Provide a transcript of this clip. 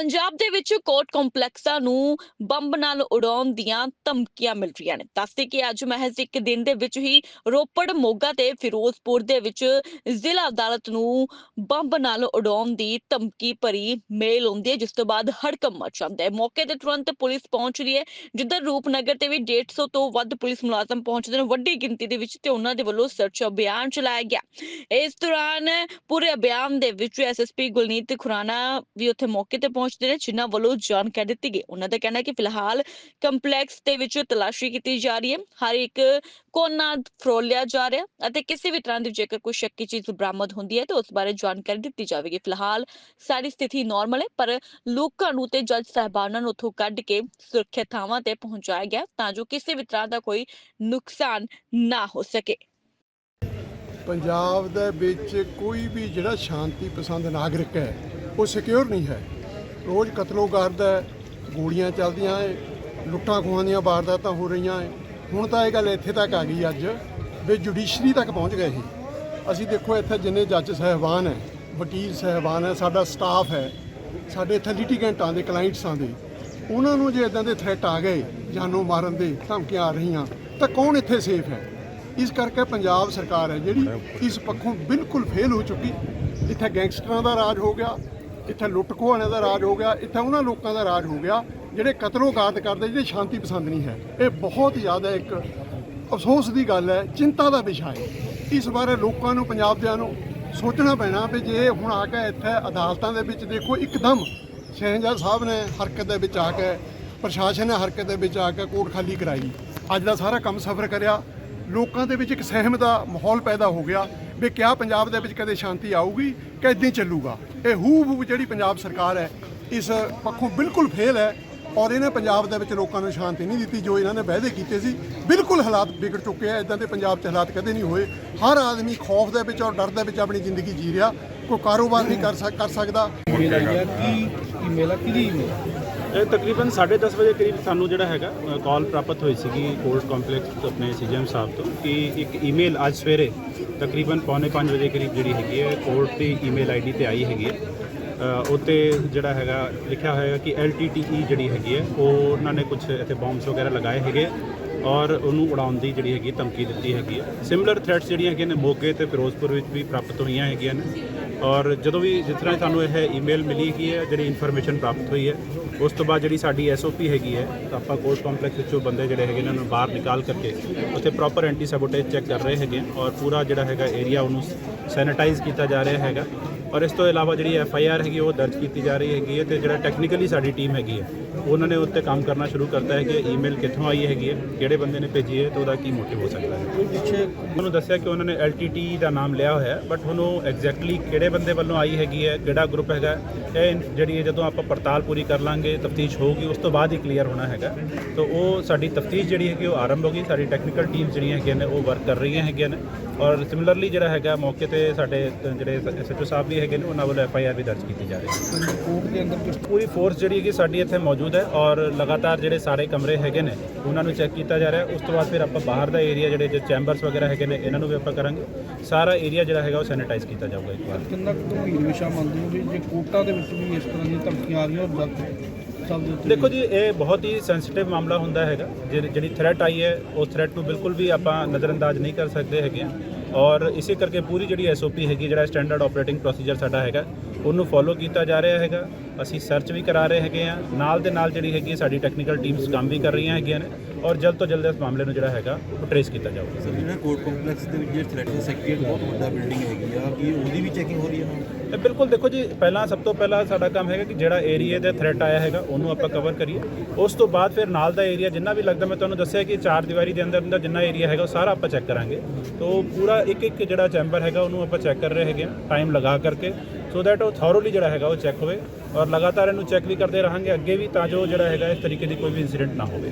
ਪੰਜਾਬ ਦੇ ਵਿੱਚ ਕੋਰਟ ਕੰਪਲੈਕਸਾਂ ਨੂੰ ਬੰਬ ਨਾਲ ਉਡਾਉਣ ਦੀਆਂ ਧਮਕੀਆਂ ਮਿਲ ਰਹੀਆਂ ਨੇ। ਦੱਸਦੇ ਕਿ ਅੱਜ ਮਹਿਜ਼ ਇੱਕ ਦਿਨ ਦੇ ਵਿੱਚ ਹੀ ਰੋਪੜ, ਮੋਗਾ ਤੇ ਫਿਰੋਜ਼ਪੁਰ ਦੇ ਵਿੱਚ ਜ਼ਿਲ੍ਹਾ ਅਦਾਲਤ ਨੂੰ ਬੰਬ ਨਾਲ ਉਡਾਉਣ ਦੀ ਧਮਕੀ ਭਰੀ ਮੇਲ ਆਉਂਦੀ ਹੈ, ਜਿਸ ਤੋਂ ਬਾਅਦ ਹੜਕੰਪ ਮਚ ਜਾਂਦਾ ਹੈ। ਮੌਕੇ ਤੇ ਤੁਰੰਤ ਪੁਲਿਸ ਪਹੁੰਚ ਰਹੀ ਹੈ, ਜਿੱਧਰ ਰੂਪਨਗਰ ਤੇ ਵੀ 150 ਤੋਂ ਵੱਧ ਪੁਲਿਸ ਮੁਲਾਜ਼ਮ ਪਹੁੰਚਦੇ ਨੇ। ਵੱਡੀ ਗਿਣਤੀ ਦੇ ਵਿੱਚ ਤੇ ਉਹਨਾਂ ਦੇ ਵੱਲੋਂ ਸਰਚ ਅਭਿਆਨ ਚਲਾਇਆ ਗਿਆ। ਇਸ ਦੌਰਾਨ ਪੂਰੇ ਅਭਿਆਨ ਦੇ ਵਿੱਚ ਐਸਐਸਪੀ ਗੁਲਨੀਤ ਖੁਰਾਨਾ ਵੀ ਉੱਥੇ ਮੌਕੇ ਤੇ ਪਹੁੰਚ ਪਹੁੰਚਦੇ ਨੇ, ਜਿਨ੍ਹਾਂ ਵੱਲੋਂ ਜਾਣਕਾਰੀ ਦਿੱਤੀ ਗਈ। ਉਹਨਾਂ ਦਾ ਕਹਿਣਾ ਹੈ ਕਿ ਫਿਲਹਾਲ ਕੰਪਲੈਕਸ ਦੇ ਵਿੱਚ ਤਲਾਸ਼ੀ ਕੀਤੀ ਜਾ ਰਹੀ ਹੈ। ਹਰ ਇੱਕ ਕੋਨਾ ਫਰੋਲਿਆ ਜਾ ਰਿਹਾ ਅਤੇ ਕਿਸੇ ਵੀ ਤਰ੍ਹਾਂ ਦੀ ਜੇਕਰ ਕੋਈ ਸ਼ੱਕੀ ਚੀਜ਼ ਬਰਾਮਦ ਹੁੰਦੀ ਹੈ ਤਾਂ ਉਸ ਬਾਰੇ ਜਾਣਕਾਰੀ ਦਿੱਤੀ ਜਾਵੇਗੀ। ਫਿਲਹਾਲ ਸਾਰੀ ਸਥਿਤੀ ਨਾਰਮਲ ਹੈ, ਪਰ ਲੋਕਾਂ ਨੂੰ ਤੇ ਜੱਜ ਸਾਹਿਬਾਨਾਂ ਨੂੰ ਉੱਥੋਂ ਕੱਢ ਕੇ ਸੁਰੱਖਿਅਤ ਥਾਵਾਂ ਤੇ ਪਹੁੰਚਾਇਆ ਗਿਆ ਤਾਂ ਜੋ ਕਿਸੇ ਵੀ ਤਰ੍ਹਾਂ ਦਾ ਕੋਈ ਨੁਕਸਾਨ ਨਾ ਹੋ ਸਕੇ। ਪੰਜਾਬ ਦੇ ਵਿੱਚ ਕੋਈ ਵੀ ਜਿਹੜਾ ਸ਼ਾਂਤੀ ਪਸੰਦ ਨਾਗਰਿਕ ਹੈ, ਉਹ ਸਿਕਿਉਰ ਨਹੀਂ ਹੈ। ਰੋਜ਼ ਕਤਲੋ ਗਰਦ ਹੈ ਗੋਲੀਆਂ ਚੱਲਦੀਆਂ ਹੈ ਲੁੱਟਾਂ ਖੋਹਾਂ ਦੀਆਂ ਵਾਰਦਾਤਾਂ ਹੋ ਰਹੀਆਂ ਹੈ। ਹੁਣ ਤਾਂ ਇਹ ਗੱਲ ਇੱਥੇ ਤੱਕ ਆ ਗਈ ਅੱਜ ਵੀ ਜੁਡੀਸ਼ਰੀ ਤੱਕ ਪਹੁੰਚ ਗਏ ਸੀ। ਅਸੀਂ ਦੇਖੋ ਇੱਥੇ ਜਿੰਨੇ ਜੱਜ ਸਹਿਬਾਨ ਹੈ ਵਕੀਲ ਸਹਿਬਾਨ ਹੈ ਸਾਡਾ ਸਟਾਫ ਹੈ ਸਾਡੇ ਇੱਥੇ ਲਿਟੀਗੈਂਟਾਂ ਦੇ ਕਲਾਇੰਟਸਾਂ ਦੇ ਉਹਨਾਂ ਨੂੰ ਜੇ ਇਦਾਂ ਦੇ ਥ੍ਰੈਟ ਆ ਗਏ ਜਾਨੋਂ ਮਾਰਨ ਦੇ ਧਮਕੀਆਂ ਆ ਰਹੀਆਂ ਤਾਂ ਕੌਣ ਇੱਥੇ ਸੇਫ ਹੈ? ਇਸ ਕਰਕੇ ਪੰਜਾਬ ਸਰਕਾਰ ਹੈ ਜਿਹੜੀ ਇਸ ਪੱਖੋਂ ਬਿਲਕੁਲ ਫੇਲ ਹੋ ਚੁੱਕੀ। ਇੱਥੇ ਗੈਂਗਸਟਰਾਂ ਦਾ ਰਾਜ ਹੋ ਗਿਆ ਇੱਥੇ ਲੁੱਟ ਖੋਹਾਣੇ ਦਾ ਰਾਜ ਹੋ ਗਿਆ, ਇੱਥੇ ਉਹਨਾਂ ਲੋਕਾਂ ਦਾ ਰਾਜ ਹੋ ਗਿਆ, ਜਿਹੜੇ ਕਤਲੋ ਗਾਤ ਕਰਦੇ ਜਿਹੜੇ ਸ਼ਾਂਤੀ ਪਸੰਦ ਨਹੀਂ ਹੈ। ਇਹ ਬਹੁਤ ਜ਼ਿਆਦਾ ਇੱਕ ਅਫਸੋਸ ਦੀ ਗੱਲ ਹੈ, ਚਿੰਤਾ ਦਾ ਵਿਸ਼ਾ ਹੈ। ਇਸ ਬਾਰੇ ਲੋਕਾਂ ਨੂੰ ਪੰਜਾਬ ਦਿਆਂ ਨੂੰ ਸੋਚਣਾ ਪੈਣਾ ਵੀ ਜੇ ਹੁਣ ਆ ਕੇ ਇੱਥੇ ਅਦਾਲਤਾਂ ਦੇ ਵਿੱਚ ਦੇਖੋ, ਇੱਕਦਮ ਸ਼ਹਿਨਜਾਦ ਸਾਹਿਬ ਨੇ ਹਰਕਤ ਦੇ ਵਿੱਚ ਆ ਕੇ, ਪ੍ਰਸ਼ਾਸਨ ਨੇ ਹਰਕਤ ਦੇ ਵਿੱਚ ਆ ਕੇ ਕੋਰਟ ਖਾਲੀ ਕਰਾਈ। ਅੱਜ ਦਾ ਸਾਰਾ ਕੰਮ ਸਫਰ ਕਰਿਆ। ਲੋਕਾਂ ਦੇ ਵਿੱਚ ਇੱਕ ਸਹਿਮ ਦਾ ਮਾਹੌਲ ਪੈਦਾ ਹੋ ਗਿਆ। ਵੀ ਕਿਆ ਪੰਜਾਬ ਦੇ ਵਿੱਚ ਕਦੇ ਸ਼ਾਂਤੀ ਆਊਗੀ ਕਿ ਇਦਾਂ ਹੀ ਚੱਲੂਗਾ? ਇਹ ਹੂ ਹੂ ਜਿਹੜੀ ਪੰਜਾਬ ਸਰਕਾਰ ਹੈ, ਇਸ ਪੱਖੋਂ ਬਿਲਕੁਲ ਫੇਲ ਹੈ ਔਰ ਇਹਨੇ ਪੰਜਾਬ ਦੇ ਵਿੱਚ ਲੋਕਾਂ ਨੂੰ ਸ਼ਾਂਤੀ ਨਹੀਂ ਦਿੱਤੀ ਜੋ ਇਹਨਾਂ ਨੇ ਵਾਅਦੇ ਕੀਤੇ ਸੀ। ਬਿਲਕੁਲ ਹਾਲਾਤ ਵਿਗੜ ਚੁੱਕੇ ਆ ਇਦਾਂ ਦੇ ਪੰਜਾਬ 'ਚ ਹਾਲਾਤ ਕਦੇ ਨਹੀਂ ਹੋਏ। ਹਰ ਆਦਮੀ ਖੌਫ ਦੇ ਵਿੱਚ ਔਰ ਡਰ ਦੇ ਵਿੱਚ ਆਪਣੀ ਜ਼ਿੰਦਗੀ ਜੀ ਰਿਹਾ। ਕੋਈ ਕਾਰੋਬਾਰ ਨਹੀਂ ਕਰ ਸਕ- ਕਰ ਸਕਦਾ। ਕੀ ਈਮੇਲ ਆ? ਕਿਹਦੀ ਈਮੇਲ ਇਹ ਤਕਰੀਬਨ 10:30 ਵਜੇ ਕਰੀਬ ਸਾਨੂੰ ਜਿਹੜਾ ਹੈਗਾ ਕਾਲ ਪ੍ਰਾਪਤ ਹੋਈ ਸੀਗੀ ਕੋਰਟ ਕੰਪਲੈਕਸ ਆਪਣੇ ਸੀਜੀਐਮ ਸਾਹਿਬ ਤੋਂ ਕਿ ਇੱਕ ਈਮੇਲ ਅੱਜ ਸਵੇਰੇ ਤਕਰੀਬਨ ਪੌਣੇ 5 ਵਜੇ ਕਰੀਬ ਜਿਹੜੀ ਹੈਗੀ ਹੈ ਕੋਰਟ ਦੀ ਈਮੇਲ ਆਈਡੀ ਤੇ ਆਈ ਹੈਗੀ ਹੈ। ਅ, ਉੱਤੇ ਜਿਹੜਾ ਹੈਗਾ ਲਿਖਿਆ ਹੋਇਆ ਕਿ LTTE ਜਿਹੜੀ ਹੈਗੀ ਹੈ ਉਹ ਉਹਨਾਂ ਨੇ ਕੁਝ ਇੱਥੇ ਬੌਂਬਸ ਵਗੈਰਾ ਲਗਾਏ ਹੈਗੇ ਔਰ ਉਹਨੂੰ ਉਡਾਉਣ ਦੀ ਜਿਹੜੀ ਹੈਗੀ ਧਮਕੀ ਦਿੱਤੀ ਹੈਗੀ ਹੈ। ਸਿਮਿਲਰ ਥ੍ਰੈਟਸ ਜਿਹੜੀਆਂ ਹੈਗੀਆਂ ਨੇ ਮੋਗੇ ਤੇ ਫਿਰੋਜ਼ਪੁਰ ਵਿੱਚ ਵੀ ਪ੍ਰਾਪਤ ਹੋਈਆਂ ਹੈਗੀਆਂ ਨੇ। ਔਰ ਜਦੋਂ ਵੀ ਜਿਸ ਤਰ੍ਹਾਂ ਸਾਨੂੰ ਇਹ ਈਮੇਲ ਮਿਲੀ ਹੈਗੀ ਹੈ ਜਿਹੜੀ ਇਨਫੋਰਮੇਸ਼ਨ ਪ੍ਰਾਪਤ ਹੋਈ ਹੈ, ਉਸ ਤੋਂ ਬਾਅਦ ਜਿਹੜੀ ਸਾਡੀ ਐਸਓਪੀ ਹੈਗੀ ਹੈ, ਤਾਂ ਆਪਾਂ ਕੋਰਟ ਕੰਪਲੈਕਸ ਵਿੱਚੋਂ ਬੰਦੇ ਜਿਹੜੇ ਹੈਗੇ ਇਹਨਾਂ ਨੂੰ ਬਾਹਰ ਨਿਕਾਲ ਕਰਕੇ ਉੱਥੇ ਪ੍ਰੋਪਰ ਐਂਟੀ ਸੈਬੋਟੇਜ ਚੈੱਕ ਕਰ ਰਹੇ ਹੈਗੇ ਹਾਂ ਔਰ ਪੂਰਾ ਜਿਹੜਾ ਹੈਗਾ ਏਰੀਆ ਉਹਨੂੰ ਸੈਨੀਟਾਈਜ਼ ਕੀਤਾ ਜਾ ਰਿਹਾ ਹੈਗਾ। ਔਰ ਇਸ ਤੋਂ ਇਲਾਵਾ ਜਿਹੜੀ ਐਫ ਆਈ ਆਰ ਹੈਗੀ ਉਹ ਦਰਜ ਕੀਤੀ ਜਾ ਰਹੀ ਹੈਗੀ ਹੈ ਤੇ ਜਿਹੜਾ ਟੈਕਨੀਕਲੀ ਸਾਡੀ ਟੀਮ ਹੈਗੀ ਹੈ ਉਹਨਾਂ ਨੇ ਉੱਤੇ ਕੰਮ ਕਰਨਾ ਸ਼ੁਰੂ ਕਰਤਾ ਹੈ ਕਿ ਈਮੇਲ ਕਿੱਥੋਂ ਆਈ ਹੈਗੀ ਹੈ ਕਿਹੜੇ ਬੰਦੇ ਨੇ ਭੇਜੀ ਹੈ ਤੇ ਉਹਦਾ ਕੀ ਮੋਟਿਵ ਹੋ ਸਕਦਾ ਹੈ। ਪਿੱਛੇ ਉਹਨੂੰ ਦੱਸਿਆ ਕਿ ਉਹਨਾਂ ਨੇ LTT ਦਾ ਨਾਮ ਲਿਆ ਹੋਇਆ ਹੈ ਬਟ ਉਹਨੂੰ ਐਗਜ਼ੈਕਟਲੀ ਕਿਹੜੇ ਬੰਦੇ ਵੱਲੋਂ ਆਈ ਹੈਗੀ ਹੈ ਕਿਹੜਾ ਗਰੁੱਪ ਹੈਗਾ ਇਹ ਜਿਹੜੀ ਹੈ ਜਦੋਂ ਆਪਾਂ ਪੜਤਾਲ ਪੂਰੀ ਕਰ ਲਾਂਗੇ ਤਫਤੀਸ਼ ਹੋਊਗੀ ਉਸ ਤੋਂ ਬਾਅਦ ਹੀ ਕਲੀਅਰ ਹੋਣਾ ਹੈਗਾ। ਤਾਂ ਉਹ ਸਾਡੀ ਤਫਤੀਸ਼ ਜਿਹੜੀ ਹੈਗੀ ਉਹ ਆਰੰਭ ਹੋ ਗਈ ਸਾਡੀ ਟੈਕਨੀਕਲ ਟੀਮਸ ਜਿਹੜੀਆਂ ਹੈਗੀਆਂ ਨੇ ਉਹ ਵਰਕ ਕਰ ਰਹੀਆਂ ਹੈਗੀਆਂ ਨੇ। ਔਰ ਸਿਮਿਲਰਲੀ ਜਿਹੜਾ ਹੈਗਾ ਮੌਕੇ ਤੇ ਸਾਡੇ ਅ, ਜਿਹੜੇ ਐਸਐਚਓ ਸਾਹਿਬ ਵੀ ਹੈਗੇ ਨੇ ਉਹਨਾਂ ਵੱਲੋਂ ਐਫਆਈਆਰ ਵੀ ਦਰਜ ਕੀਤੀ ਜਾ ਰਹੀ ਹੈ। ਕੋਰਟ ਦੇ ਅੰਦਰ ਕਿਸ ਪੂਰੀ ਫੋਰਸ ਜਿਹੜੀ ਹੈਗੀ ਸਾਡੀ ਇੱਥੇ ਮੌਜੂਦ ਹੈ ਔਰ ਲਗਾਤਾਰ ਜਿਹੜੇ ਸਾਰੇ ਕਮਰੇ ਹੈਗੇ ਨੇ ਉਹਨਾਂ ਨੂੰ ਚੈੱਕ ਕੀਤਾ ਜਾ ਰਿਹਾ ਹੈ। ਉਸ ਤੋਂ ਬਾਅਦ ਫਿਰ ਆਪਾਂ ਬਾਹਰ ਦਾ ਏਰੀਆ ਜਿਹੜੇ ਜੋ ਚੈਂਬਰਸ ਵਗੈਰਾ ਹੈਗੇ ਨੇ ਇਹਨਾਂ ਨੂੰ ਵੀ ਆਪਾਂ ਕਰਾਂਗੇ। ਸਾਰਾ ਏਰੀਆ ਜਿਹੜਾ ਹੈਗਾ ਉਹ ਸੈਨੀਟਾਈਜ਼ ਕੀਤਾ ਜਾਊਗਾ ਇੱਕ ਵਾਰ। ਕਿੰਨਾ ਕੁ ਗੰਭੀਰ ਵਿਸ਼ਾ ਮੰਨਦੇ ਹੋ ਵੀ ਜੇ ਕੋਰਟਾਂ ਦੇ ਵਿੱਚ ਵੀ ਇਸ ਤਰ੍ਹਾਂ ਦੀਆਂ ਧਮਕੀਆਂ ਆ ਰਹੀਆਂ ਔਰ ਦਰਦ ਸਭ ਦੇ ਉੱਤੇ ਦੇਖੋ ਜੀ ਇਹ ਬਹੁਤ ਹੀ ਸੈਂਸਿਟਿਵ ਮਾਮਲਾ ਹੁੰਦਾ ਹੈਗਾ। ਜਿਹੜੀ ਜਿਹੜੀ ਥ੍ਰੈਟ ਆਈ ਹੈ ਉਸ ਥ੍ਰੈਟ ਨੂੰ ਬਿਲਕੁਲ ਵੀ ਆਪਾਂ ਨਜ਼ਰਅੰਦਾਜ਼ ਨਹੀਂ ਕਰ ਸਕਦੇ ਹੈਗੇ। ਹਾਂ। ਔਰ ਇਸੇ ਕਰਕੇ ਪੂਰੀ ਜਿਹੜੀ ਐਸਓਪੀ ਹੈਗੀ ਜਿਹੜਾ ਸਟੈਂਡਰਡ ਆਪਰੇਟਿੰਗ ਪ੍ਰੋਸੀਜਰ ਸਾਡਾ ਹੈਗਾ ਉਹਨੂੰ ਫੋਲੋ ਕੀਤਾ ਜਾ ਰਿਹਾ ਹੈਗਾ। ਅਸੀਂ ਸਰਚ ਵੀ ਕਰਾ ਰਹੇ ਹੈਗੇ ਆ ਨਾਲ ਦੇ ਨਾਲ ਜਿਹੜੀ ਹੈਗੀ ਸਾਡੀ ਟੈਕਨੀਕਲ ਟੀਮਸ ਕੰਮ ਵੀ ਕਰ ਰਹੀਆਂ ਹੈਗੀਆਂ ਨੇ ਔਰ ਜਲਦ ਤੋਂ ਜਲਦ ਇਸ ਮਾਮਲੇ ਨੂੰ ਜਿਹੜਾ ਹੈਗਾ ਉਹ ਟ੍ਰੇਸ ਕੀਤਾ ਜਾਊਗਾ। ਸਰ ਜਿਹੜਾ ਕੋਰਟ ਕੰਪਲੈਕਸ ਦੇ ਵਿੱਚ ਜਿਹੜਾ ਥ੍ਰੈਟ ਦਾ ਬਹੁਤ ਵੱਡਾ ਬਿਲਡਿੰਗ ਹੈਗੀ ਆ ਕੀ ਉਹਦੀ ਵੀ ਚੈਕਿੰਗ ਹੋ ਰਹੀ ਹੈ ਇਹ ਬਿਲਕੁਲ ਦੇਖੋ ਜੀ ਪਹਿਲਾਂ ਸਭ ਤੋਂ ਪਹਿਲਾਂ ਸਾਡਾ ਕੰਮ ਹੈਗਾ ਕਿ ਜਿਹੜਾ ਏਰੀਆ ਦੇ ਥ੍ਰੈਟ ਆਇਆ ਹੈਗਾ ਉਹਨੂੰ ਆਪਾਂ ਕਵਰ ਕਰੀਏ। ਉਸ ਤੋਂ ਬਾਅਦ ਫਿਰ ਨਾਲ ਦਾ ਏਰੀਆ ਜਿੰਨਾ ਵੀ ਲੱਗਦਾ ਮੈਂ ਤੁਹਾਨੂੰ ਦੱਸਿਆ ਕਿ ਚਾਰ ਦੀਵਾਰੀ ਦੇ ਅੰਦਰ ਅੰਦਰ ਜਿੰਨਾ ਏਰੀਆ ਹੈਗਾ ਉਹ ਸਾਰਾ ਆਪਾਂ ਚੈੱਕ ਕਰਾਂਗੇ। ਤੋਂ ਪੂਰਾ ਇੱਕ ਇੱਕ ਜਿਹੜਾ ਚੈਂਬਰ ਹੈਗਾ ਉਹਨੂੰ ਆਪਾਂ ਚੈੱਕ ਕਰ ਰਹੇ ਹੈਗੇ ਹਾਂ ਟਾਈਮ ਲਗਾ ਕਰਕੇ। ਸੋ ਦੈਟ ਉਹ ਥੋਰੋਲੀ ਜਿਹੜਾ ਹੈਗਾ ਉਹ ਚੈੱਕ ਹੋਵੇ ਔਰ ਲਗਾਤਾਰ ਇਹਨੂੰ ਚੈੱਕ ਵੀ ਕਰਦੇ ਰਹਾਂਗੇ, ਅੱਗੇ ਵੀ ਤਾਂ ਜੋ ਜਿਹੜਾ ਹੈਗਾ ਇਸ ਤਰੀਕੇ ਦੀ ਕੋਈ ਵੀ ਇਨਸੀਡੈਂਟ ਨਾ ਹੋਵੇ।